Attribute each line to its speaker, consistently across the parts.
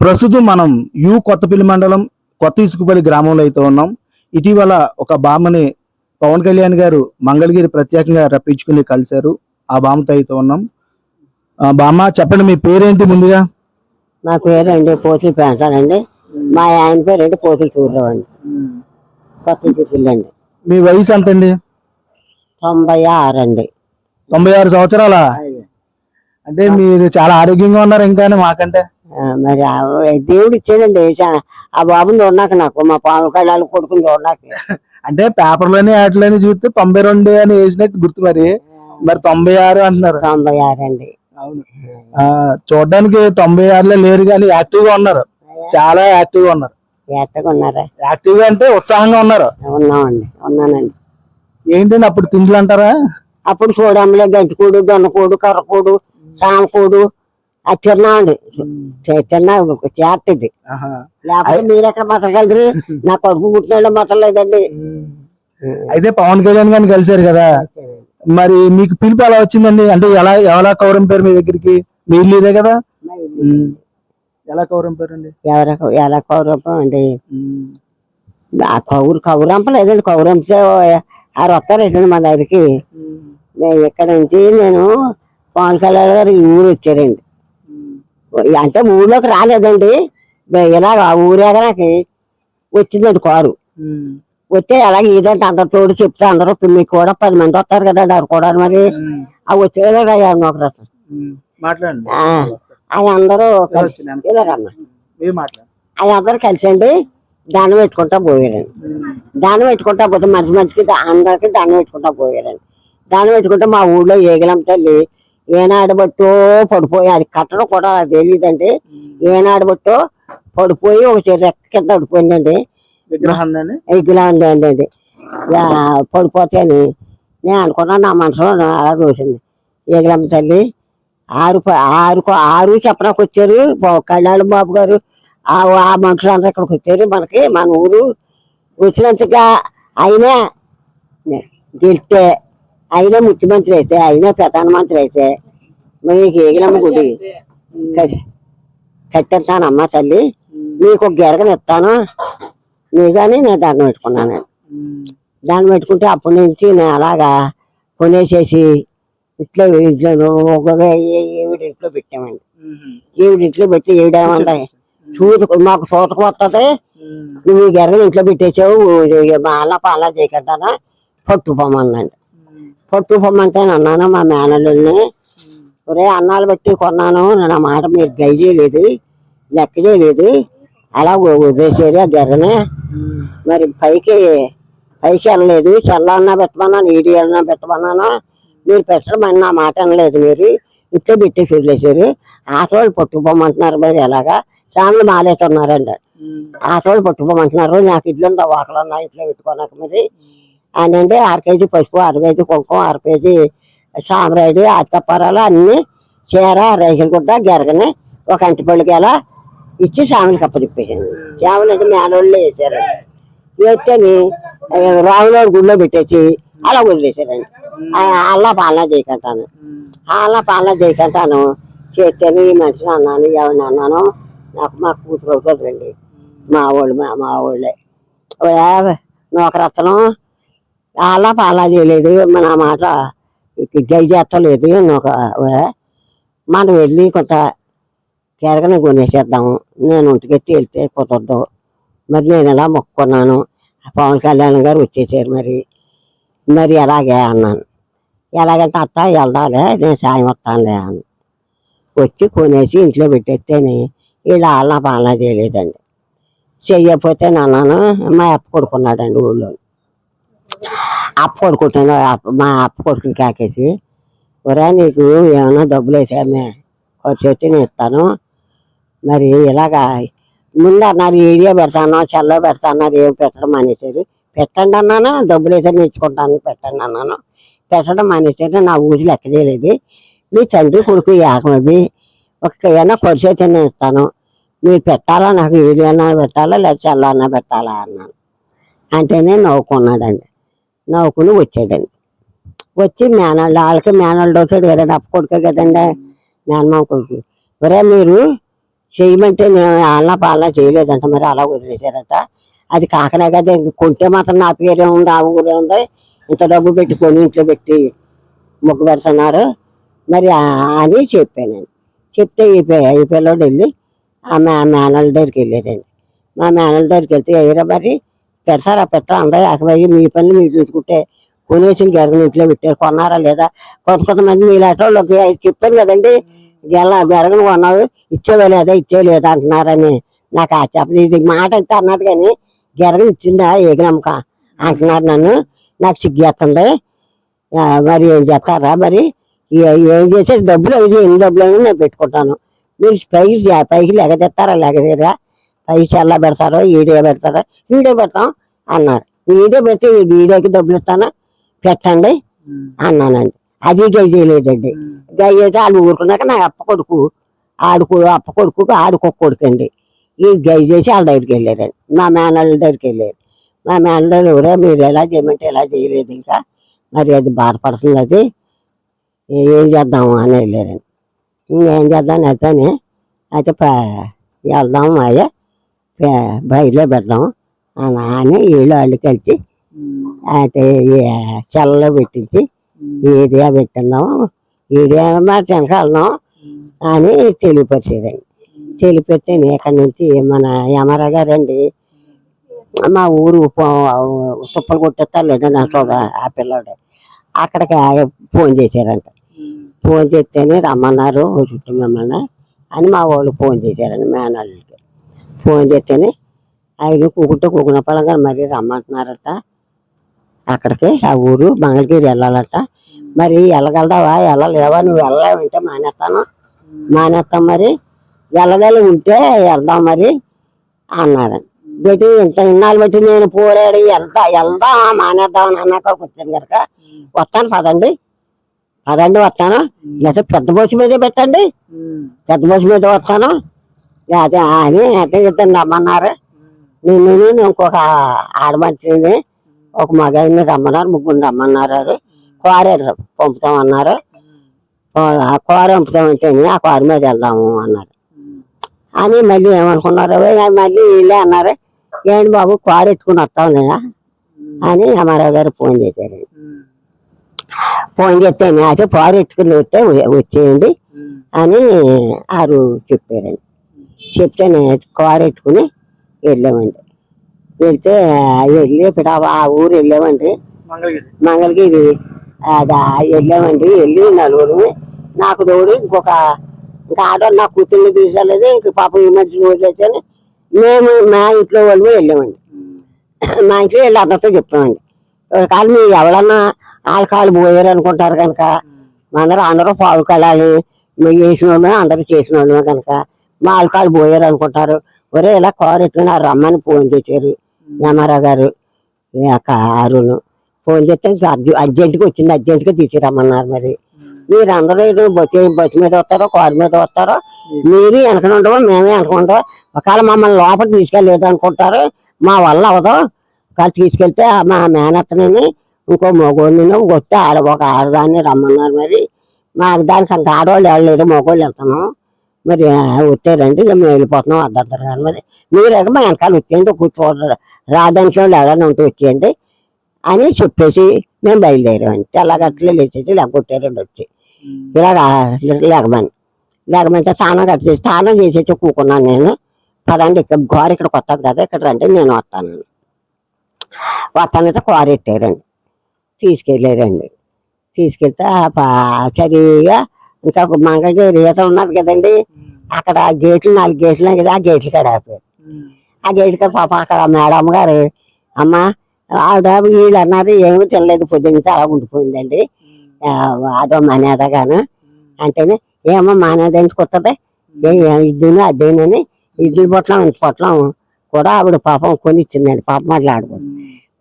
Speaker 1: ప్రస్తుతం మనం యు కొత్తపల్లి మండలం కొత్త ఇసుకపల్లి గ్రామంలో అయితే ఉన్నాం. ఇటీవల ఒక బామ్మని పవన్ కళ్యాణ్ గారు మంగళగిరి ప్రత్యేకంగా రప్పించుకుని కలిశారు. ఆ బామ్మతో అయితే ఉన్నాం. ఆ, బామ్మ చెప్పండి మీ పేరేంటి ముందుగా?
Speaker 2: నా పేరు అండి పోతులు పెంచాలండి మా ఆయన పేరు అండి పోతులు చూడరావు అండి. కొత్త
Speaker 1: మీ వయసు ఎంత అండి
Speaker 2: తొంభై ఆరు అండి.
Speaker 1: తొంభై ఆరు సంవత్సరాల? అంటే మీరు చాలా ఆరోగ్యంగా ఉన్నారు ఇంకా మాకంటే.
Speaker 2: మరి దేవుడు ఇచ్చేదండి. ఆ బాబుని చూడనాక నాకు మా పాము కళ్ళాలు కొడుకుని చూడనాక
Speaker 1: అంటే పేపర్లోని వాటిలోని చూస్తే తొంభై రెండు అని వేసినట్టు గుర్తు మరి. మరి తొంభై ఆరు అంటున్నారు.
Speaker 2: తొంభై ఆరు అండి.
Speaker 1: అవును. ఆ, చూడ్డానికి తొంభై ఆరులో లేరు కానీ యాక్టివ్గా ఉన్నారు. చాలా యాక్టివ్గా ఉన్నారు.
Speaker 2: ఎట్టగా ఉన్నారా?
Speaker 1: యాక్టివ్గా అంటే ఉత్సాహంగా ఉన్నారు.
Speaker 2: ఉన్నామండి. ఉన్నానండి.
Speaker 1: ఏంటండి అప్పుడు తిండ్లు అంటారా
Speaker 2: అప్పుడు చూడమ్మలే గంటికూడు దొన్నకూడు కర్రకూడు సామకూడు అది తిన్నామండి తిన్నా చేస్తుంది. లేకపోతే మీరు ఎక్కడ మతగలరు నా కొడుకు పుట్టిన మతలేదండి
Speaker 1: అయితే పవన్ కళ్యాణ్ గారిని కలిశారు కదా. మరి మీకు పిలుపు ఎలా వచ్చిందండి? అంటే ఎలా ఎలా కౌరం పేరు మీ దగ్గరికి? మీ ఇల్లు ఇదే కదా. ఎలా కౌరం పేరు అండి
Speaker 2: ఎలా కౌరవం అండి? ఆ కౌరు కౌరంపలేదండి కౌరంపితే ఆరు వస్తారండి మా దగ్గరికి. ఇక్కడ నుంచి నేను పవన్ కళ్యాణ్ గారు ఈ ఊరు వచ్చారండి. అంటే ఊళ్ళోకి రాలేదండి. ఇలా ఆ ఊరేగడానికి వచ్చిందండి కారు. వస్తే అలాగే ఇదంటే అందరు తోడు చెప్తే అందరూ మీకు కూడా పది మంది వస్తారు కదండి వారు కూడా మరి. ఆ వచ్చేవారు అయ్యారు ఒక రసం
Speaker 1: మాట్లాడండి.
Speaker 2: అవి అందరూ
Speaker 1: వచ్చింది?
Speaker 2: అవి అందరూ కలిసండి దానం పెట్టుకుంటా పోయారండి. దానం పెట్టుకుంటా పోతే మంచి మంచికి అందరికి దానం పెట్టుకుంటా పోయారండి. దానం పెట్టుకుంటే మా ఊళ్ళో ఏగలం తల్లి ఏనాడు బట్టో పడిపోయి అది కట్టడం కూడా నాకు తెలియదండి ఏనాడు బట్టో పడిపోయి ఒక రెక్క కింద పడిపోయిందండి.
Speaker 1: విగ్రహం
Speaker 2: ఉందండి ఇలా పడిపోతేని నేను అనుకున్నాను నా మనసులో అలా చూసింది. ఏగలమ్మ తల్లి ఆరు ఆరు ఆరు చెప్పడానికి వచ్చారు. కళ్యాణ్ బాబు గారు ఆ ఆ మనుషులందరూ ఇక్కడికి వచ్చారు. మనకి మన ఊరు వచ్చినంతగా అయినా గెలిస్తే అయినా ముఖ్యమంత్రి అయితే అయినా ప్రధానమంత్రి అయితే మీకు ఏగలమ్మ గుడి కట్- కట్టిస్తానమ్మా తల్లి. నీకు ఒక గెరగని ఇస్తాను. నీ కానీ నేను దండం పెట్టుకున్నాను దండం పెట్టుకుంటే అప్పటి నుంచి నేను అలాగా కొనేసేసి ఇంట్లో ఇంట్లో ఒక్కొక్క ఏవిడి ఇంట్లో పెట్టామండి. ఏవిడి ఇంట్లో పెట్టి ఏడేమంది చూసు మాకు సూతకు వస్తుంది నువ్వు ఈ గెరగని ఇంట్లో పెట్టేసావు మా అల్ల పాల చేయకుండానా పట్టు పొమ్మందండి పట్టు పొమ్మంటే అన్నాను మా మేనల్ని ఒరే అన్నాలు పెట్టి కొన్నాను నేను ఆ మాట మీరు గై చేయలేదు లెక్క చేయలేదు అలా వదిలేసారు ఆ గెర్రని. మరి పైకి పైకి వెళ్ళలేదు చల్లన్నా పెట్టమన్నాను ఈడి అన్నా పెట్టమన్నాను మీరు పెట్టడం అని నా మాట అనలేదు మీరు ఇట్లా పెట్టేసి వదిలేసారు ఆటోళ్ళు పట్టుకోమంటున్నారు మరి ఎలాగా? సాములు మాలేస్తున్నారండి ఆటోళ్ళు పట్టుకోమంటున్నారు నాకు ఇల్లు ఉందా వాకలు ఇట్లా పెట్టుకోనాక మరి? అని అంటే కేజీ పసుపు అర కేజీ కుంకుమ అర కేజీ సామరాయుడు అత్తపరాలు అన్ని చీర రేషన్ గుడ్డ గెరగని ఒక అంటిపళ్ళకి ఎలా ఇచ్చి సాములు కప్పదిప్పేసాను సాములు అంటే మేనోళ్ళు వేసారు వేస్తేని రావులో గుళ్ళో పెట్టేసి అలా వదిలేసారండి అలా పాలన చేయకంటాను. అలా పాలన చేయకంటాను. చేస్తేనే ఈ మనిషిని అన్నాను ఎవరిని అన్నాను. నాకు మా కూతురు అవుతుందండి మా వాళ్ళు మా మా వాళ్ళే. నూకరత్నం అలా పాలా చేయలేదు. మన మాట గై చేస్తలేదు. ఒక మనం వెళ్ళి కొంత కెరగని కొనేసేద్దాము. నేను ఒంటికెత్తి వెళ్తే కుదరదు. మరి నేను ఎలా మొక్కుకున్నాను? పవన్ కళ్యాణ్ గారు వచ్చేసారు మరి. మరి ఎలాగే అన్నాను. ఎలాగంటే అత్త వెళ్దాలే నేను సాయం వస్తానులే అని వచ్చి కొనేసి ఇంట్లో పెట్టేస్తేనే ఇలా అలా పాలన చేయలేదండి. చెయ్యకపోతే నన్నాను మా అప్ప కొడుకున్నాడండి ఊళ్ళో అప్ప కొడుకుంటాను మా అప్ప కొడుకుని కాకేసి. ఒరే నీకు ఏమైనా డబ్బులు వేసామే ఖర్చు అయితే నేను ఇస్తాను. మరి ఇలాగా ముందు అన్నారు ఏరియా పెడతాను చెల్లో పెడతాన్నారు ఏం పెట్టడం మానేశారు పెట్టండి అన్నాను డబ్బులు వేసాను ఇచ్చుకుంటాను పెట్టండి అన్నాను. పెట్టడం మానేశారు నా ఊరి లెక్కలేదు మీ తండ్రి కొడుకు ఏకమది ఒక ఏమైనా ఖర్చు అయితే నేను ఇస్తాను. మీరు పెట్టాలా నాకు ఏరియా అన్నా పెట్టాలా లేదా చెల్ల అన్నా పెట్టాలా అన్నాను. అంటేనే నవ్వుకున్నాడండి. నవ్వుకుని వచ్చాడండి. వచ్చి మేనాళ్ళు వాళ్ళకి మేనాళ్ళు అవుతాడు కదండి అప్ప కొడుకే కదండి మేనమామ కొడుకు. ఒరే మీరు చేయమంటే నేను ఆలనా పాలన చేయలేదంట మరి అలా వదిలేశారట. అది కాకనే కదా కొంటే మాత్రం నా పేరే ఉంది ఆ ఊరే ఉంది ఇంత డబ్బు పెట్టుకొని ఇంట్లో పెట్టి మొగ్గు పెడుతున్నారు. మరి అని చెప్పానండి. చెప్తే ఈ ఈ పిల్లోడు వెళ్ళి ఆ మా మేనల్ దగ్గరికి వెళ్ళారండి మా మేనల్ దగ్గరికి వెళ్తే ఎయ్యరా మరి పెడతారా పెట్టా అందరూ ఆకబోయి మీ పనులు మీరు చూసుకుంటే కొనేసిన గెరగని ఇంట్లో పెట్టారు. కొన్నారా లేదా? కొంత కొంతమంది మీ లెటర్లోకి చెప్పాను కదండి గెల గెరగను కొన్నావు? ఇచ్చేవే లేదా? ఇచ్చే లేదా? అంటున్నారని నాకు ఆ చెప్పదు ఇది మాట అంటే అన్నది కానీ గెరగను ఇచ్చిందా? ఏగినమ్మక అంటున్నారు నన్ను. నాకు సిగ్గేస్తుంది. మరి ఏం చెప్తారా మరి? ఏం చేసేది? డబ్బులు అవి ఎన్ని డబ్బులు అయినా నేను పెట్టుకుంటాను. మీరు పైకి చే- పైకి లెగదెత్తారా లెగదీరా పైకి చల్ల పెడతారో ఈడియో పెడతారో ఈడియో పెడతాం అన్నారు. ఈడియో పెడితే వీడియోకి డబ్బులు ఇస్తాను? పెట్టండి అన్నానండి. అది గైజేయలేదండి గయ్యేసి వాళ్ళు ఊరుకున్నాక నా అప్ప కొడుకు ఆడుకు అప్ప కొడుకు ఆడుకో కొడుకు అండి. ఈ గై చేసి వాళ్ళ దగ్గరికి వెళ్ళారండి. మా మేనళ్ళ దగ్గరికి వెళ్ళారు. మా మేనల్లు ఎవరో మీరు ఎలా చేయమంటే ఎలా చేయలేదు ఇంకా. మరి అది బాధపడుతుంది అది. ఏ- చేద్దాము అని వెళ్ళారండి. ఇంకేం చేద్దాం అయితేనే అయితే ప- వెళ్దాం అయ్యా. బయలులో పెడదాం అని వీళ్ళు వాళ్ళు కలిసి అంటే చల్లలో పెట్టించి ఏరియా పెట్టిందాం ఏరియా మాట వెనక వెళ్దాం అని తెలియపరిచేదండి తెలియపెడితే ఇక్కడి నుంచి మన యమరా గారండి. మా ఊరు తుప్పలు కొట్టేస్తారు లేదా నా సోద ఆ పిల్లోడు. అక్కడికి ఫోన్ చేశారంట. ఫోన్ చేస్తేనే రమ్మన్నారు చుట్టూ మిమ్మల్ని అని మా వాళ్ళు ఫోన్ చేశారండి మేనల్కి ఫోన్ చేస్తేనే ఆయన కూకుంటే కూకున్న పలంగా మరి రమ్మంటున్నారట. అక్కడికి ఆ ఊరు మంగళగిరి వెళ్ళాలట. మరి వెళ్ళగలదావా? వెళ్ళలేవా? నువ్వు వెళ్ళలేవంటే మానేస్తాను. మానేస్తాం మరి. వెళ్ళగలి ఉంటే వెళ్దాం మరి అన్నాడు. బట్టి ఇంత ఇన్నాళ్ళు బట్టి నేను పోరాడి వెళ్తా వెళ్దాం మానేద్దాం అన్నాక వచ్చాను కనుక వస్తాను పదండి. పదండి వస్తాను. లేదా పెద్ద బస్సు మీదే పెట్టండి. పెద్ద బస్సు మీద వస్తాను. అదే అని అదే ఇద్దరు రమ్మన్నారు. నేను ఇంకొక ఆడమంచిని ఒక మగాయిని రమ్మన్నారు ముగ్గురు రమ్మన్నారు. కోరారు పంపుతామన్నారు ఆ కోర పంపుతామంటే ఆ కోర మీద వెళ్దాము అన్నారు. అని మళ్ళీ ఏమనుకున్నారు? మళ్ళీ వీళ్ళే అన్నారు. ఏంటి బాబు కోర ఎత్తుకుని వస్తాం లేదా? అని అమ్మారావు గారు ఫోన్ చేశారు. ఫోన్ చేస్తే అయితే కోర వస్తే వచ్చేయండి అని ఆరు చెప్పారండి. చెప్తే నేను కారు ఎట్టుకుని వెళ్ళామండి. వెళ్తే వెళ్ళి ఇప్పుడు ఆ- ఊరు వెళ్ళామండి.
Speaker 1: మంగళగిరి.
Speaker 2: అది వెళ్ళామండి. వెళ్ళి నలుగురు నాకు తోడు ఇంకొక ఇంకా ఆటో నా కూతుర్ని తీసుకోలేదు ఇంక పాపం ఈ మధ్య వదిలేసాను మేము మా ఇంట్లో వాళ్ళు వెళ్ళామండి. మా ఇంట్లో వెళ్ళి అందరితో చెప్తామండి. కాదు మీరు ఎవరన్నా వాళ్ళ కాళ్ళు పోయారు అనుకుంటారు కనుక అందరూ అందరూ పాలు కళాలి మేము చేసిన వాళ్ళమే అందరూ చేసిన వాళ్ళమే కనుక మా వాళ్ళ కాళ్ళు పోయారు అనుకుంటారు ఒరే ఇలా కారు ఎట్టుకుని రమ్మని ఫోన్ చేశారు రామారావు గారు ఈ యొక్క అరుణ్. ఫోన్ చేస్తే అర్జెంటుగా వచ్చింది అర్జెంటుగా తీసుకురమ్మన్నారు మరి. మీరు అందరూ బస్సు బస్సు మీద వస్తారో కారు మీద వస్తారో మీరు వెనక ఉండవో మేమే వెనక ఉండవో ఒకవేళ మమ్మల్ని లోపల తీసుకెళ్ళలేదు అనుకుంటారు మా వల్ల అవ్వదు ఒకవేళ తీసుకెళ్తే మా మేనత్తనని ఇంకో మగోడిని వస్తే ఆడ ఒక ఆడదాన్ని రమ్మన్నారు మరి. మాకు దానికి అంత ఆడవాళ్ళు వెళ్ళలేదు మగవాళ్ళు వెళ్తున్నాం. మరి వచ్చారండి ఇక మేము వెళ్ళిపోతున్నాం అద్దరు గారు మరి. మీరు ఎక్కడ మా వెనకాల వచ్చేయండి కూర్చోవడం రాదానికి ఎవరైనా ఉంటే వచ్చేయండి అని చెప్పేసి మేము బయలుదేరామండి. తెల్లగట్లు లేచేసి లేకొట్టారండి వచ్చి. ఇలాగ లేకమని లేకమంటే స్నానం కట్టి స్నానం చేసేసి కూకున్నాను నేను. పదండి ఇక్కడ గోర ఇక్కడ కొత్తది కదా ఇక్కడ రండి నేను వస్తాను. వస్తానంటే కూర ఎట్టారండి. తీసుకెళ్ళారండి. తీసుకెళ్తే సరిగా ఇంకా ఒక మంగళగిరి ఈత ఉన్నది కదండి. అక్కడ ఆ గేట్లు నాలుగు గేట్లు కదా ఆ గేట్లు కాడ ఆ గేట్లు కాడ పాప అక్కడ మేడం గారు అమ్మ ఆవిడ వీళ్ళు అన్నారు ఏమీ తినలేదు పొద్దున్న అలా ఉండిపోయిందండి. అదో మానేదగాను. అంటేనే ఏమో మానేదానికి కొత్తది. ఇడ్లీని అదేనని ఇడ్లీ పొట్లం ఇంత పొట్లం కూడా ఆవిడ పాపం కొనిచ్చిందండి పాప మాట్లాడుకో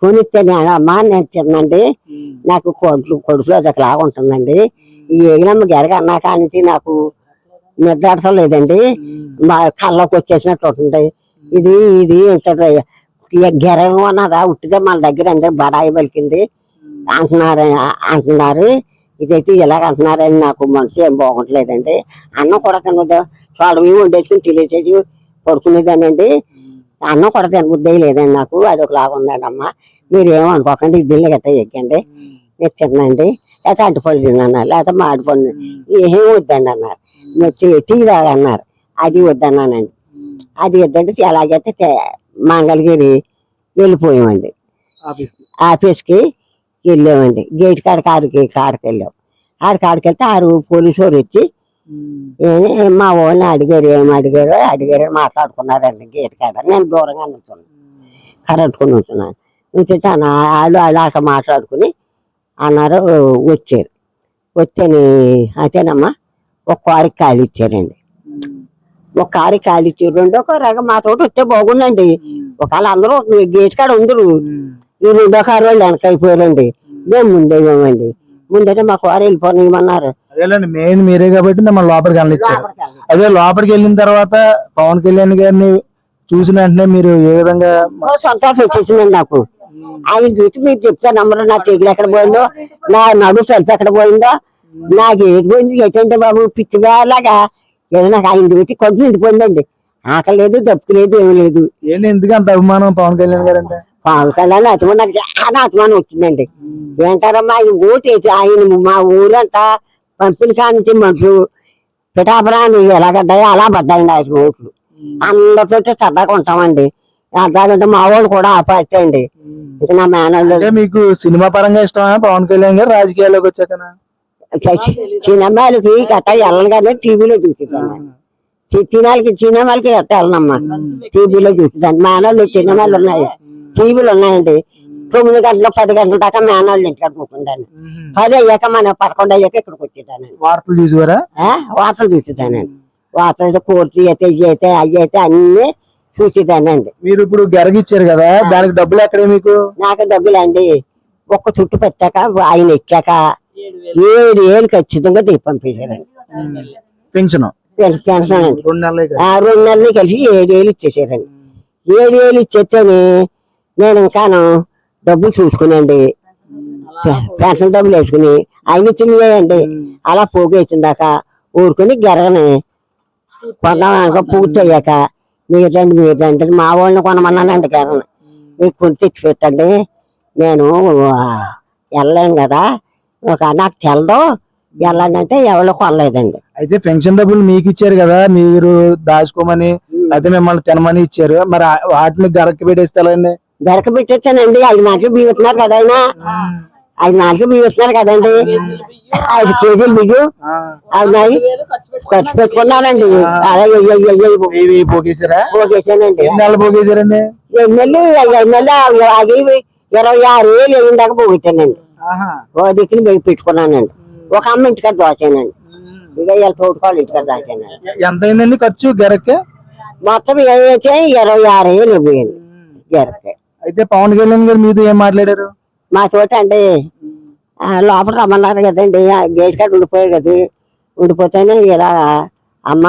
Speaker 2: కొనిస్తే నేను అమ్మా నేను తిన్నండి. నాకు కొడుకు కొడుకులో అది ఒకలాగా ఉంటుందండి. ఈ ఏగినమ్మ గెరగ అన్నా కానించి నాకు నిద్ర లేదండి మా కళ్ళకు వచ్చేసినట్టు ఉంటుంది. ఇది ఇది ఇంత గెరగం అన్నదా ఉట్టిగా మన దగ్గర అందరు బడాయి పలికింది. అంటున్నారు అంటున్నారు. ఇదైతే ఇలాగ అంటున్నారని నాకు మనసు ఏం బాగుంటలేదండి. అన్నం కూడా తినదు చూడవి వండేసుకుని తెలియచేసి పడుకునేదానండి అన్నం కూడా తినబుద్ధి లేదండి నాకు. అది ఒక లాభం ఉందండి అమ్మ. మీరు ఏమనుకోకండి ఇడ్లీలు గట్ట ఎక్కండి నేను తిన్నాండి లేకపోతే అంటిపళ్ళు తిన్నాను లేకపోతే మాడిపళ్ళు ఏం వద్దండి అన్నారు టీ తాగన్నారు అది వద్దన్నానండి. అది వద్దంటే ఎలాగైతే మంగళగిరి వెళ్ళిపోయామండి.
Speaker 1: ఆఫీస్కి.
Speaker 2: వెళ్ళామండి. గేట్ కాడ కాడికి కాడికి వెళ్ళాం. ఆడ కాడికి వెళ్తే ఆరు పోలీసు వారు వచ్చి ఏ- మా వాళ్ళని అడిగారు ఏం అడిగారు అడిగారు మాట్లాడుకున్నారండి గేట్ కాడ. నేను దూరంగా నుంచున్నాను కరెంట్కొని ఉంటున్నాను ఉంచుంటే అన్న వాళ్ళు అక్కడ మాట్లాడుకుని అన్నారు వచ్చారు. వచ్చాని అయితేనమ్మా ఒక కారికి ఖాళీ ఇచ్చారండి. ఒక కారికి ఖాళీ ఇచ్చారు రెండో కారు మా తోటి వస్తే బాగుందండి. ఒకవేళ అందరూ గేట్ కాడ ఉందరు ఈ రెండో కారు వాళ్ళు వెనక అయిపోయారండి. మేము. ముందేమండి ముందైతే మా కారు వెళ్ళిపోనియమన్నారు.
Speaker 1: అదేలేండి మెయిన్ మీరే కాబట్టి మిమ్మల్ని లోపలికి వెళ్ళనిచ్చారు. అదే లోపలికి వెళ్ళిన తర్వాత పవన్ కళ్యాణ్ గారిని చూసిన వెంటనే మీరు ఏ విధంగా
Speaker 2: సంతోషం వచ్చేసిందండి నాకు. ఆయన చూసి మీరు చెప్తే నంబర్ నా తెగులు ఎక్కడ పోయిందో నా నడు సెల్ఫ్ ఎక్కడ పోయిందో నాకు ఏది పోయింది ఎటంటే బాబు పిచ్చిగా లాగా ఏదో నాకు ఆయన పెట్టి కొంచెం నిండిపోయిందండి ఆకలి లేదు దప్పుకు లేదు ఏమీ లేదు.
Speaker 1: ఏంటి ఎందుకు అంత అభిమానం పవన్ కళ్యాణ్ గారు అంటే
Speaker 2: పవన్ కళ్యాణ్ అతను నాకు చాలా అభిమానం వచ్చిందండి. ఏంటారమ్మా ఆయన ఓటేసి ఆయన మా ఊరంతా పంపిణీ కానించి మనుషులు పిఠాపురాన్ని ఎలాగడ్డాయో అలా పడ్డాయండి ఆయన ఓట్లు అందరితో సరదాగా ఉంటామండి. అట్లాగంటే మా వాళ్ళు కూడా ఆపేస్తాయండి ఇక నా మేనల్లు
Speaker 1: మీకు సినిమా పరంగా ఇష్టమా? పవన్ కళ్యాణ్ గారు రాజకీయాల్లోకి వచ్చాకనా?
Speaker 2: సినిమాలకి గట్ట వెళ్ళను కానీ టీవీలో చూసేదాన్ని. సినిమాలకి సినిమాలకి గట్ట వెళ్ళనమ్మా టీవీలో చూసేదాన్ని. మేనల్లు సినిమాలు ఉన్నాయి. టీవీలు ఉన్నాయండి. తొమ్మిది గంటలు పది గంటల దాకా మేనల్లు ఇంటికాడ కూర్చుంటాను. పది అయ్యాక మన పదకొండు అయ్యాక ఇక్కడికి వచ్చేదానండి
Speaker 1: వార్తలు చూసేవారా?
Speaker 2: ఆ, వార్తలు చూసేదానండి వార్తలు కోర్టు అయితే ఇవి అయితే అవి అయితే అన్ని చూసేదానండి
Speaker 1: మీరు ఇప్పుడు గెరగిచ్చారు కదా దానికి డబ్బులు ఎక్కడే మీకు?
Speaker 2: నాకు డబ్బులు అండి ఒక్క చుట్టు పెట్టాక ఆయన ఎక్కాక ఏడు ఏళ్ళు ఖచ్చితంగా పంపించారండి
Speaker 1: పెన్షన్
Speaker 2: పెన్షన్ అండి
Speaker 1: రెండు నెలలే కదా.
Speaker 2: ఆ రెండు నెలలు కలిసి ఏడు ఏళ్ళు ఇచ్చేసారండి. ఏడు ఏళ్ళు ఇచ్చేస్తేనే నేను ఇంకాను డబ్బులు చూసుకునండి పెన్షన్ డబ్బులు వేసుకుని ఆయన ఇచ్చినవేయండి అలా పోగేసిన దాకా ఊరుకుని గెరగని కొన్నాక పూర్తి అయ్యాక మీరు రండి మీరు రండి మా వాళ్ళని కొనమన్నానండి గెరగని మీరు కొని తెచ్చి పెట్టండి నేను వెళ్ళలేను కదా. ఒక నాకు తెలదు. వెళ్ళాలంటే ఎవరు కొనలేదండి.
Speaker 1: అయితే పెన్షన్ డబ్బులు మీకు ఇచ్చారు కదా మీరు దాచుకోమని అయితే మిమ్మల్ని తినమని ఇచ్చారు. మరి వాటిని గరక్కి పెట్టేస్తారండి
Speaker 2: దొరక పెట్టేస్తానండి. ఐదు నాలుగు బియ్యం ఇస్తున్నారు కదా ఐదు నాలుగు బియ్యం ఇస్తున్నారు కదండి. ఐదు కేజీలు బియ్యం అవునాయి ఖర్చు పెట్టుకున్నానండి. అలాగే
Speaker 1: ఇవి పోగేశారా?
Speaker 2: పోగేసానండి
Speaker 1: ఎన్ని నెలలు పోగేశారండి?
Speaker 2: ఎమ్మెల్యే ఎమ్మెల్యే అది ఇరవై ఆరు వేలు అయిన దాకా పోగొట్టానండి. ఓ దిక్కుని పోయి పెట్టుకున్నానండి. ఒక అమ్మ ఇంటికాడ దోచానండి. ఇక వీళ్ళ తోడుకోవాలి ఇంటికాడ దాచానండి.
Speaker 1: ఎంత అయిందండి ఖర్చు గెరక్కి?
Speaker 2: మొత్తం ఏదైతే ఇరవై ఆరు వేలు పోయింది జరకే
Speaker 1: అయితే పవన్ కళ్యాణ్ గారు మీతో ఏం మాట్లాడారు?
Speaker 2: మా చోట అండి లోపల రమ్మన్నారు కదండి ఆ గేట్ కాడ ఉండిపోయారు కదా. ఉండిపోతేనే ఇలా అమ్మ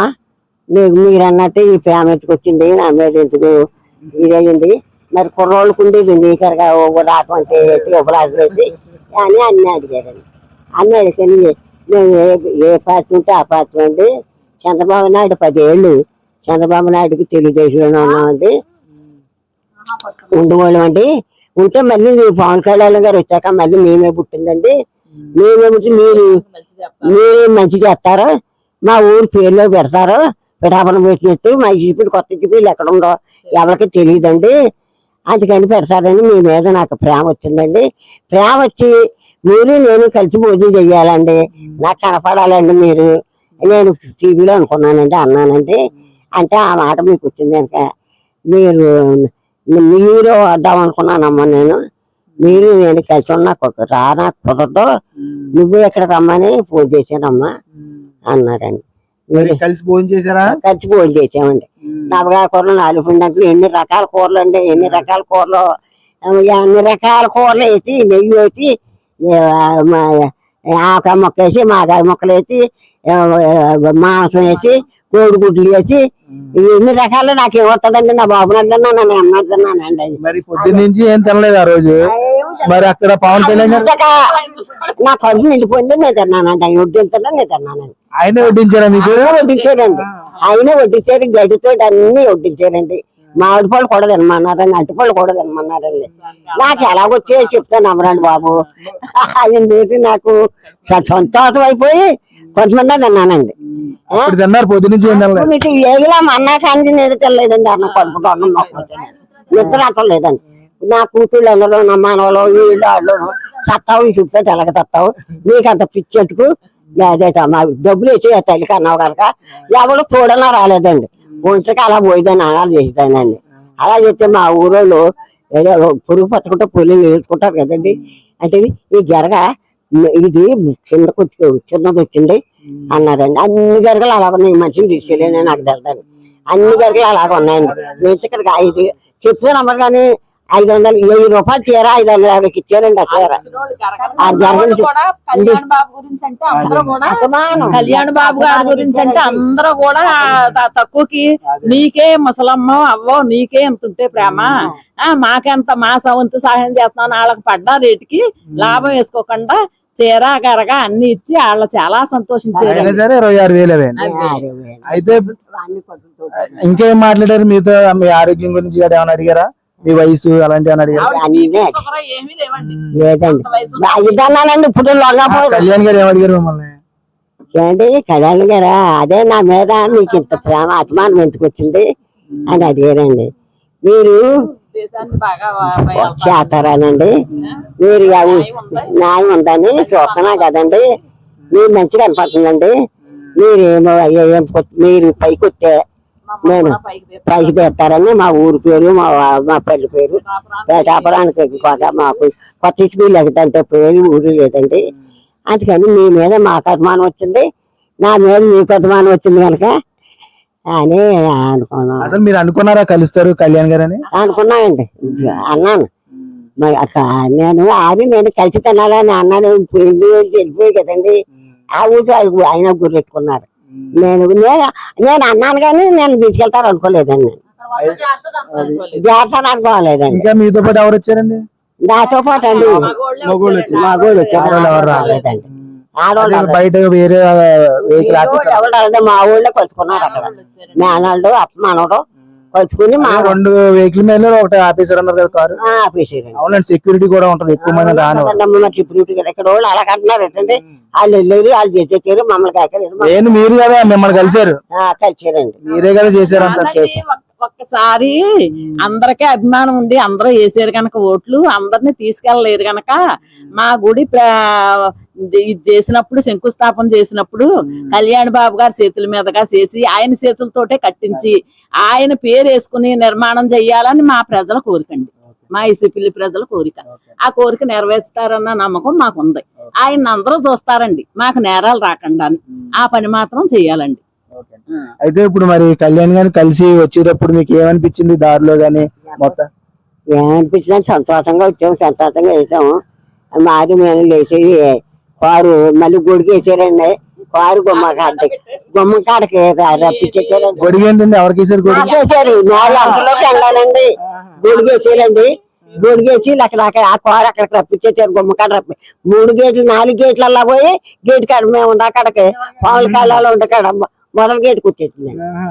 Speaker 2: మీకు మీరు అన్నట్టు ఈ ఫ్యామిలీకి వచ్చింది నా మీద ఎందుకు ఇదయ్యింది మరి కుర్రోళ్ళకు ఉండేది నీకరగా రాకం అంటే ఉపరాజు అని అన్నీ అడిగారండి. అన్నీ అడిగితే మేము ఏ ఏ పార్టీ ఉంటే ఆ పార్టీ అండి. చంద్రబాబు నాయుడు పదేళ్ళు చంద్రబాబు నాయుడుకి తెలుగుదేశంలో ఉన్నామండి. ఉండేవాళ్ళం అండి. ఉంటే మళ్ళీ మీ పవన్ కళ్యాణ్ గారు వచ్చాక మళ్ళీ మేమే పుట్టిందండి. మేమే. పుట్టి మీరు మీరే మంచి చేస్తారు మా ఊరు పేర్లో పెడతారు? పిఠాపురం పెట్టినట్టు మా జీపులు కొత్త జీపులు ఎక్కడ ఉందో ఎవరికి తెలియదండి. అందుకని పెడతారని మీ మీద నాకు ప్రేమ వచ్చిందండి. ప్రేమ వచ్చి మీరు నేను కలిసి భోజనం చెయ్యాలండి. నాకు కనపడాలండి మీరు. నేను టీవీలో అనుకున్నానండి అన్నానండి. అంటే ఆ మాట మీకు వచ్చింది కనుక మీరు మీరు వద్దాం అనుకున్నానమ్మా నేను. మీరు నేను కలిసి ఉన్నా రా నాకు కుదరదు. నువ్వు ఎక్కడ రమ్మని ఫోన్ చేశానమ్మా అన్నారండి
Speaker 1: మరి కలిసి భోజనం చేశారా?
Speaker 2: కలిసి ఫోన్ చేసామండి. నవగా కూరలు నాలుగు పిండంట్లు ఎన్ని రకాల కూరలు అండి? ఎన్ని రకాల కూరలు? అన్ని రకాల కూరలు వేసి నెయ్యి వేసి ఆకాయ మొక్క వేసి మాకాయ మొక్కలు వేసి మాంసం వేసి కోడిగుడ్లు వేసి ఎన్ని రకాలు? నాకు ఏమవుతుందండి నా బాబు నన్ను నన్ను అన్నట్టున్నానండి
Speaker 1: మరి పొద్దున్న నుంచి ఏం తినలేదు ఆ రోజు? మరి అక్కడ పవన్ కళ్యాణ్
Speaker 2: నా కడుపు నిండిపోయింది నేను తిన్నానండి ఆయన వడ్డించడం నేను తిన్నానండి
Speaker 1: ఆయనే వడ్డించారా మీకు
Speaker 2: వడ్డించారండి అయినా వడ్డించారు గడ్డితో అన్ని వడ్డించారండి మామిడి పళ్ళు కూడా తినమన్నారండి అరటి పళ్ళు కూడా తినమన్నారండి. నాకు ఎలాగొచ్చే చెప్తాను అమ్మరండి బాబు. చూసి నాకు స- సంతోషం అయిపోయి కొంతమంది
Speaker 1: తినలేదు.
Speaker 2: మీకు ఏగిలా అన్నా కానీ నేను తెలియదండి అన్న మొక్కలేదండి నిద్ర అసలు లేదండి నా కూతుళ్ళు అందరూ నా మనవలు వీళ్ళు వాళ్ళు సత్తావు ఈ చూస్తే తెలగ తత్తావు. నీకు అంత పిచ్చెట్టుకు అదేట మా డబ్బులు వేసి ఆ తల్లికి అన్నావు కనుక ఎవరు చూడనా రాలేదండి. ఒంటికి అలా పోయిదని అలా చేసేదానండి. అలా చేస్తే మా ఊరోళ్ళు ఏదో పురుగు పట్టుకుంటే పులిని వేసుకుంటారు కదండి. అంటే ఈ గెరగ ఇది కిందకు చిన్నది వచ్చింది అన్నారండి అన్ని గరగలు అలాగ ఉన్నాయి. మనిషిని తీసుకెళ్ళి నాకు తెలుదండి అన్ని గరగలు అలాగ ఉన్నాయండి నేను ఇక్కడికి ఐదు చెప్తాను అమ్మరు కానీ ఐదు వందలు వెయ్యి రూపాయలు చీర ఐదు వందల యాభైకి ఇచ్చారండి ఆ చీర. ఆ జరగని చీ-
Speaker 3: కూడా కళ్యాణ్ బాబు గురించి అంటే అందరూ కూడా
Speaker 2: అసమానం.
Speaker 3: కళ్యాణ్ బాబు గారి గురించి అంటే అందరూ కూడా తక్కువకి నీకే ముసలమ్మ అవ్వో నీకే ఎంత ఉంటే ప్రేమ. ఆ మాకెంత మా సవంతు సహాయం చేస్తున్నాను వాళ్ళకి పడ్డ రేటుకి లాభం వేసుకోకుండా చీర గరగ అన్ని ఇచ్చి వాళ్ళు చాలా సంతోషించారు
Speaker 1: ఇరవై ఆరు వేలు. అయితే. ఇంకేం మాట్లాడారు? మీతో మీ ఆరోగ్యం గురించి ఏమైనా అడిగారా? మీ వయసు అలాంటివి ఏమైనా అడిగారా.
Speaker 2: ఇప్పుడు
Speaker 1: కళ్యాణ్ గారు ఏం అడిగారు మిమ్మల్ని?
Speaker 2: ఏంటి కళ్యాణ్ గారా? అదే నా మీద మీకు ఇంత ప్రేమ అభిమానం ఎందుకు వచ్చింది అని అడిగారండి. మీరు చేస్తారానండి. మీరు అవి న్యాయం ఉందని చూస్తున్నా కదండి. మీరు మంచిగా అనిపిస్తుందండి. మీరు ఏమో ఏం మీరు పైకి వస్తే నేను
Speaker 3: పైకి
Speaker 2: తెస్తారని మా ఊరి పేరు మా మా పల్లి పేరు.
Speaker 3: కాపురానికి
Speaker 2: పేటాపురానికి కొత్త మాకు కొత్త స్కూల్ ఎక్కడంటే పేరు ఊరు లేదండి. అందుకని మీ మీద మాకు అభిమానం వచ్చింది. నా మీద మీకు అభిమానం వచ్చింది కనుక అని అనుకున్నాను.
Speaker 1: అసలు మీరు అనుకున్నారా కలుస్తారు కళ్యాణ్ గారు అని?
Speaker 2: అనుకున్నానండి. అన్నాను. మరి నేను అది నేను కలిసి తినాలని అన్నాను. పెళ్ళి వెళ్ళిపోయి కదండి. ఆ ఊసి ఆయన గుర్రెట్టుకున్నారు నేను నేను నేను అన్నాను కానీ నేను తీసుకెళ్తారు అనుకోలేదండి. చేస్తాను అనుకోలేదండి
Speaker 1: ఇంకా మీతో పాటు ఎవరు వచ్చారండి?
Speaker 2: నాతో పాటు అండి.
Speaker 3: మగోళ్ళే
Speaker 2: వచ్చారు.
Speaker 1: ఎవరు
Speaker 2: రాలేదండి.
Speaker 1: బయట వేరే
Speaker 2: మా ఊళ్ళో కొలుచుకున్నారు అక్కడ. మేనల్డు అప్పమానడు కొలుచుకుని మా
Speaker 1: రెండు వెహికల్ మీద ఒకటి ఆపేసారు అన్నారు కదా కారు.
Speaker 2: ఆపేసారండి
Speaker 1: అవునండి సెక్యూరిటీ కూడా ఉంటది ఎక్కువ మంది రాను
Speaker 2: ఇప్పుడు ఇక్కడ వాళ్ళు. అలా కంటున్నారు ఏంటంటే వాళ్ళు వెళ్ళారు వాళ్ళు చేసేసారు మమ్మల్ని కాకలేదు
Speaker 1: నేను మీరు కదా మిమ్మల్ని కలిశారు.
Speaker 2: కలిసారండి
Speaker 1: మీరే కదా చేశారు
Speaker 3: ఒక్కసారి అందరికీ అభిమానం ఉండి అందరూ వేసారు గనక ఓట్లు అందరిని తీసుకెళ్ళలేరు గనక మా గుడి ఇది చేసినప్పుడు శంకుస్థాపన చేసినప్పుడు కళ్యాణ్ బాబు గారి చేతుల మీదుగా చేసి ఆయన చేతులతోటే కట్టించి ఆయన పేరు వేసుకుని నిర్మాణం చెయ్యాలని మా ప్రజల కోరికండి మా ఇసిపిల్లి ప్రజల కోరిక. ఆ కోరిక నెరవేర్చుతారన్న నమ్మకం మాకు ఉంది ఆయన అందరూ చూస్తారండి. మాకు నేరాలు రాకుండా ఆ పని మాత్రం చెయ్యాలండి
Speaker 1: అయితే ఇప్పుడు మరి కళ్యాణ్ గారిని కలిసి వచ్చేటప్పుడు మీకు ఏమనిపించింది దారిలో గానీ మొత్తం?
Speaker 2: ఏమనిపించిందని సంతోషంగా వచ్చాము సంతోషంగా వేసాము. మాది మేము లేచి కారు మళ్ళీ గుడికి వేసారండి. కారు గుమ్మ కాడ గుమ్మ కాడకి రప్పించేసారండి.
Speaker 1: గొడిగి ఏంటండి? ఎవరికి వేసారు గొడిగి?
Speaker 2: నాకేసారు నాలుగు అంతలోకి వెళ్ళానండి గుడికి వేసి అక్కడ అక్కడ ఆ కారు అక్కడికి రప్పించేసారు. గుమ్మ కాడ రప్పి మూడు గేట్లు నాలుగు గేట్లు అలా పోయి గేట్ కాడ మేము ఉండే అక్కడికి పావుల కాలాలో ఉండే కాడ మొదటి గేట్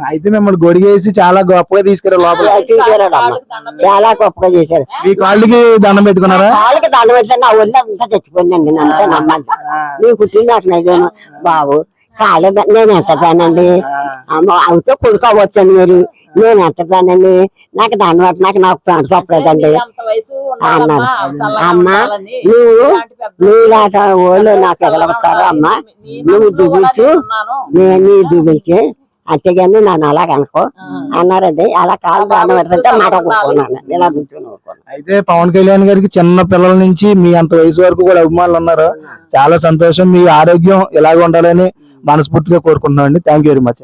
Speaker 1: అయితే మిమ్మల్ని గొడిగి వేసి చాలా గొప్పగా తీసుకురా లోపల.
Speaker 2: చాలా గొప్పగా చేశారు.
Speaker 1: మీ కాళ్ళకి దండం పెట్టుకున్నారా?
Speaker 2: వాళ్ళకి దండ పెట్టండి ఆ ఒళ్ళు అంతా చచ్చిపోయిందండి అంతే నమ్మండి. నీ పుట్టింది నాకు నిజం బాబు కాళ్ళ నేను ఎంత అమ్మ అవుతో కొడుకోవచ్చండి మీరు. నేను ఎంత దానండి నాకు దాన్ని నాకు నాకు ఫ్రెండ్స్ చెప్పలేదండి అమ్మ. నువ్వు నీలాట వాళ్ళు నాకు అమ్మ.
Speaker 3: నీ
Speaker 2: నువ్వు దువ్వించు
Speaker 3: నేను
Speaker 2: నీ చూపించి అంతేగాని నన్ను అలాగ అనుకో. అన్నారండి అలా కాలు దాన్ని పెడుతుంటే మాట కూర్చున్నాను ఇలా కూర్చొని.
Speaker 1: అయితే పవన్ కళ్యాణ్ గారికి చిన్న పిల్లల నుంచి మీ అంత వయసు వరకు కూడా అభిమానులు ఉన్నారు. చాలా సంతోషం మీ ఆరోగ్యం ఇలాగ ఉండాలని మనస్ఫూర్తిగా కోరుకుంటున్నాం అండి థ్యాంక్ యూ వెరీ మచ్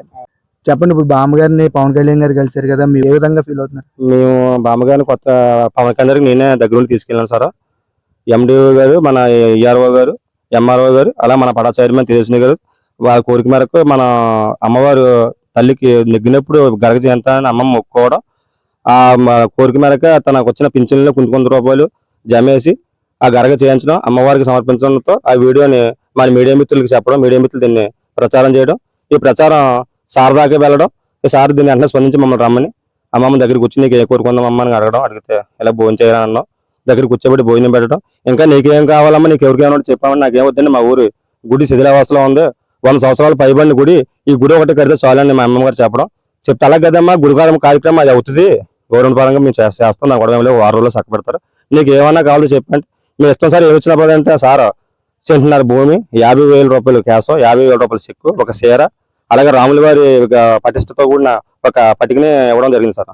Speaker 1: చెప్పండి ఇప్పుడు బామ్మగారిని పవన్ కళ్యాణ్ గారు కలిసారు కదా మీరు ఏ విధంగా ఫీల్ అవుతున్నారు?
Speaker 4: మేము బామ్మగారిని కొత్త పవన్ కళ్యాణ్ గారికి నేనే దగ్గర నుండి తీసుకెళ్ళాను సార్. ఎండిఓ గారు మన ఏఆర్ఓ గారు ఎంఆర్ఓ గారు అలా మన పడా చైర్మన్ తేజస్వి గారు వారి కోరిక మేరకు మన అమ్మవారు తల్లికి నెగ్గినప్పుడు గరగ చేయంత అని అమ్మ మొక్కుకోవడం ఆ కోరిక మేరకు తనకు వచ్చిన పింఛన్లో కొన్ని కొంత రూపాయలు జమేసి ఆ గరగ చేయించడం అమ్మవారికి సమర్పించడంతో ఆ వీడియోని మన మీడియా మిత్రులకు చెప్పడం మీడియా మిత్రులు దీన్ని ప్రచారం చేయడం ఈ ప్రచారం సార్ దాకా వెళ్ళడం. ఈ సార్ దీన్ని వెంటనే స్పందించి మమ్మల్ని రమ్మని. అమ్మమ్మ దగ్గరికి వచ్చి నీకు ఏ కోరుకుందాం అమ్మ అని అడగడం. అడిగితే ఇలా భోజనం చేయాలని అన్నాం దగ్గరికి కూర్చోబెట్టి భోజనం పెట్టడం. ఇంకా నీకేం కావాలమ్మా? నీకు ఎవరికైనా చెప్పామని నాకేం వద్దండి మా ఊరు గుడి శిథిలావాసలో ఉంది. వంద సంవత్సరాలు పైబడిన గుడి. ఈ గుడి ఒకటి కడితే చాలండి మా అమ్మగారు చెప్పడం. చెప్తే అలాగే కదమ్మా? గుడికారం కార్యక్రమం అది అవుతుంది. గవర్నమెంట్ పరంగా మేము చేస్తాం నాకు కూడా ఏం వారం రోజులు చక్క పెడతారు నీకు ఏమన్నా కావాలో చెప్పండి. మేము ఇస్తాం సార్ ఏమి వచ్చినప్పుడు అంటే సార్ సెంటున్నర భూమి. యాభై వేల రూపాయలు కేసం యాభై వేల రూపాయలు చెక్కు ఒక సీర అలాగే రాముల వారి పటిష్టతో కూడిన ఒక పట్టికని ఇవ్వడం జరిగింది సార్.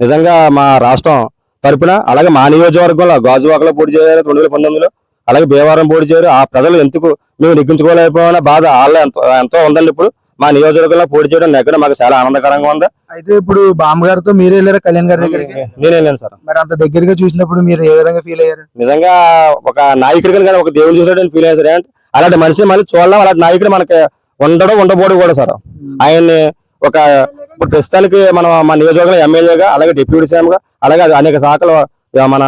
Speaker 4: నిజంగా మా రాష్ట్రం తరపున అలాగే మా నియోజకవర్గంలో గాజువాకలో పోటీ చేయారు రెండు వేల పంతొమ్మిదిలో అలాగే భీమవరం పోటీ చేయరు ఆ ప్రజలు ఎందుకు మేము నెగ్గించుకోలేకపోయిన బాధ వాళ్ళ ఎంతో ఎంతో ఉందండి ఇప్పుడు. మా నియోజకవర్గంలో పోటీ చేయడం నెగ్గడం మాకు చాలా ఆనందకరంగా ఉంది.
Speaker 1: అయితే ఇప్పుడు బామ్మగారితో మీరు వెళ్ళారా కళ్యాణ్ గారి దగ్గరికి?
Speaker 4: నేనే వెళ్ళాను సార్.
Speaker 1: మరి అంత దగ్గరగా చూసినప్పుడు మీరు ఏ విధంగా ఫీల్ అయ్యారు?
Speaker 4: నిజంగా ఒక నాయకుడికి కానీ ఒక దేవుడు చూసినట్టు ఫీల్ అయ్యారు అలాంటి మనిషి మళ్ళీ చూడడం అలాంటి నాయకుడు మనకి ఉండడం ఉండబోడు కూడా సార్. ఆయన్ని ఒక ఇప్పుడు ప్రస్తుతానికి మనం మన నియోజకవర్గంలో ఎమ్మెల్యేగా అలాగే డిప్యూటీ సీఎం గా అలాగే అనేక శాఖలు మన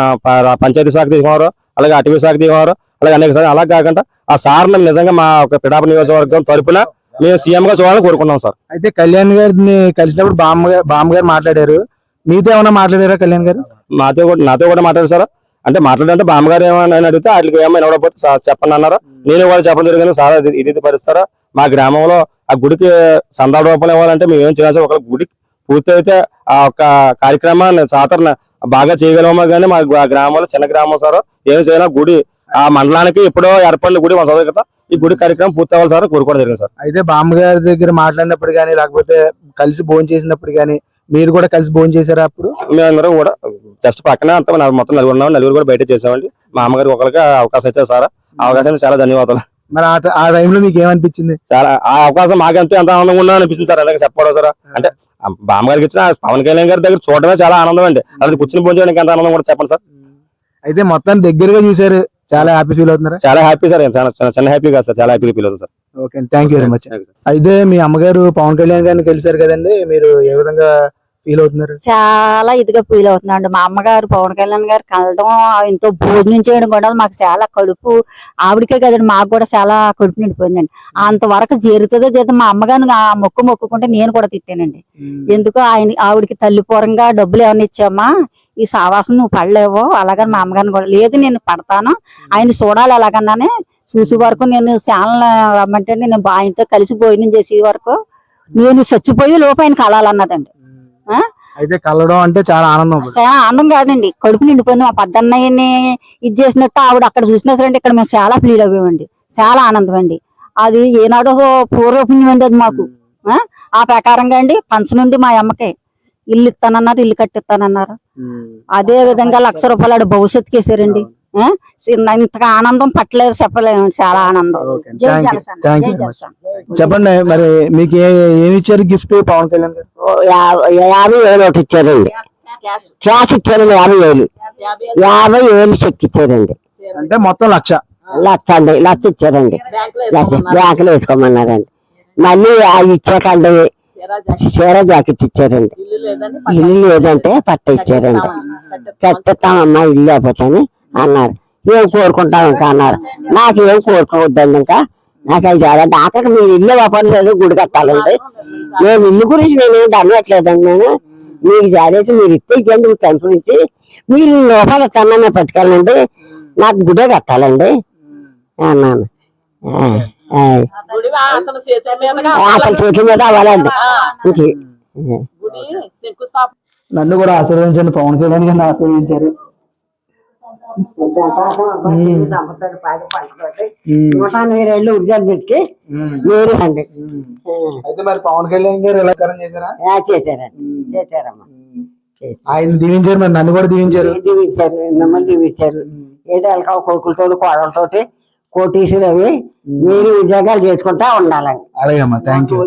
Speaker 4: పంచాయతీ శాఖ తీసుకున్నారు అలాగే అటవీ శాఖ తీసుకున్నారు అలాగే అనేక శాఖ అలా కాకుండా ఆ సార్ నిజంగా మా ఒక పిడాప నియోజకవర్గం తరపున మేము సీఎం గా చూడాలని కోరుకున్నాం సార్.
Speaker 1: అయితే కళ్యాణ్ గారిని కలిసినప్పుడు బామ్మ బామ్మగారు మాట్లాడారు. మీతో ఏమైనా మాట్లాడారా కళ్యాణ్ గారు?
Speaker 4: నాతో కూడా నాతో కూడా మాట్లాడారు సార్. అంటే మాట్లాడంటే బామ్మగారు ఏమైనా అడిగితే వాటికి ఏమైనా చెప్పండి అన్నారు. నేను కూడా చెప్పడం జరిగింది సార్ ఇది ఇది పరిస్తారా మా గ్రామంలో ఆ గుడికి సందాల రూపాయలు ఇవ్వాలంటే మేము ఏం చేయాల్సి ఒక గుడి పూర్తయితే ఆ యొక్క కార్యక్రమాన్ని సాధారణ బాగా చేయగలమో కానీ మా గ్రా- గ్రామంలో చిన్న గ్రామం సార్ ఏం చేయాలి గుడి ఆ మండలానికి ఎప్పుడో ఏర్పడిన గుడి మన కదా ఈ గుడి కార్యక్రమం పూర్తి అవ్వాలి సార్ కోరుకోవడం జరిగింది సార్.
Speaker 1: అయితే బామ్మగారి దగ్గర మాట్లాడినప్పుడు కానీ లేకపోతే కలిసి భోజనం చేసినప్పుడు కానీ మీరు కూడా కలిసి భోజనం చేశారా అప్పుడు?
Speaker 4: మేమందరం కూడా జస్ట్ పక్కనే అంతా మొత్తం నలుగురు ఉన్నాం నలుగురు కూడా బయట చేసామండి. మా అమ్మగారికి ఒకరికి అవకాశం ఇచ్చారు సార్. అవకాశానికి చాలా ధన్యవాదాలు.
Speaker 1: మరి ఆ టైంలో మీకు ఏమనిపించింది?
Speaker 4: చాలా ఆ అవకాశం మాకెంతో ఎంత ఆనందంగా ఉన్నా అనిపిస్తుంది సార్ అలాగే చెప్పడం సార్. అంటే ఆ బామ్మగారికి ఇచ్చిన పవన్ కళ్యాణ్ గారి దగ్గర చూడడమే చాలా ఆనందం అండి. అలాగే కూర్చుని భోజనం చేయడానికి ఎంత ఆనందం కూడా చెప్పండి సార్.
Speaker 1: అయితే మొత్తం దగ్గరగా చూసారు చాలా హ్యాపీ ఫీల్ అవుతున్నారా?
Speaker 4: చాలా హ్యాపీ సార్ చాలా హ్యాపీ కాదు సార్ చాలా హ్యాపీ ఫీల్ అవుతుంది sir.
Speaker 1: Okay thank you very much అయితే మీ అమ్మగారు పవన్ కళ్యాణ్ గారిని కలిశారు కదండి. మీరు ఏ విధంగా ఫీల్ అవుతున్నారు
Speaker 5: చాలా ఇదిగా ఫీల్ అవుతున్నాండి మా అమ్మగారు పవన్ కళ్యాణ్ గారు కలడం ఎంతో భోజనం చేయడం కూడా మాకు చాలా కడుపు ఆవిడకే కదండి. మాకు కూడా చాలా కడుపు నిండిపోయిందండి. అంతవరకు జరుగుతుందో చేత మా అమ్మగారిని ఆ మొక్కు మొక్కుకుంటే నేను కూడా తిట్టానండి. ఎందుకు ఆయన ఆవిడకి తల్లిపూరంగా డబ్బులు ఏమైనా ఇచ్చామా? ఈ సావాసం నువ్వు పడలేవో? అలాగని మా అమ్మగారిని కూడా లేదు నేను పడతాను. ఆయన చూడాలి అలాగన్నానే చూసే వరకు నేను చాలా రమ్మంటే నేను ఆయనతో కలిసి భోజనం చేసే వరకు నేను చచ్చిపోయి లోపు ఆయన కలాలన్నదండి?
Speaker 1: అయితే కలవడం అంటే చాలా ఆనందం.
Speaker 5: చాలా ఆనందం కాదండి. కడుపు నిండిపోయింది. మా పద్దన్నయ్యని ఇది చేసినట్టు ఆవిడ అక్కడ చూసినా సరే ఇక్కడ మేము చాలా ఫీల్ అవ్వామండి చాలా ఆనందం అండి. అది ఏనాడో పూర్వపుణ్యం అండి అది మాకు. ఆ? ఆ ప్రకారంగా అండి పంచ నుండి మా అమ్మకి ఇల్లు ఇస్తానన్నారు ఇల్లు కట్టిస్తానన్నారు. అదే విధంగా లక్ష రూపాయలు ఆడ భవిష్యత్తుకి వేసారండి ఆ? ఇంతగా ఆనందం పట్టలేదు చెప్పలేము చాలా ఆనందం.
Speaker 1: చెప్పండి మరి మీకు ఏ- ఏమి ఇచ్చారు గిఫ్ట్ పవన్ కళ్యాణ్ గారు?
Speaker 2: ఓ యా- యాభై వేలు ఒకటి ఇచ్చారండి.
Speaker 3: క్యాష్
Speaker 2: క్యాష్ ఇచ్చారండి యాభై వేలు
Speaker 3: యాభై
Speaker 2: వేలు చెక్ ఇచ్చారండి.
Speaker 1: అంటే మొత్తం లక్ష.
Speaker 2: లక్ష అండి లక్ష ఇచ్చారండి.
Speaker 3: బ్యాంకులో
Speaker 2: వేసుకోమన్నారండి. మళ్ళీ అవి ఇచ్చాకండి
Speaker 3: చీర జాకెట్
Speaker 2: చీర జాకెట్ ఇచ్చారండి.
Speaker 3: ఇల్లు
Speaker 2: లేదంటే పట్ట ఇచ్చారండి. కట్టేస్తామమ్మా ఇల్లు లేకపోతే అని అన్నారు. ఏం కోరుకుంటాం ఇంకా అన్నారు. నాకు ఏం కోరుకోవద్దండి ఇంకా. నాకు అది చేయాలంటే అక్కడికి మీరు ఇల్లు వ్యాపారం లేదు గుడి కట్టాలండి. నేను ఇల్లు గురించి నేను ఏం అనట్లేదండి నేను. మీకు జారేసి మీరు ఇస్తే ఇవ్వండి మీకు కనుపరించి మీరు లోపల కన్నా పట్టుకెళ్ళండి నాకు గుడే కట్టాలండి. అన్నాను
Speaker 3: అతని చేతుల
Speaker 2: మీద అవ్వాలండి.
Speaker 1: నన్ను కూడా ఆశీర్వదించండి. పవన్ కళ్యాణ్ గారిని ఆశీర్వదించారు.
Speaker 2: నూట ఉద్యోగం పెట్టి
Speaker 1: అయితే మరి పవన్ కళ్యాణ్ గారు ఎలా కరం చేశారా?
Speaker 2: చేశారండి. చేశారమ్మా. చేశారు.
Speaker 1: ఆయన దీవించారు మరి నన్ను కూడా దీవించారు?
Speaker 2: దీవించారు? మిమ్మల్ని దీవించారు. ఏదో ఎలక కొడుకులతో కోడలతోటి కోటీసులు అవి మీరు ఉద్యోగాలు చేసుకుంటా ఉండాలండి.
Speaker 1: అలాగే అమ్మా థ్యాంక్ యూ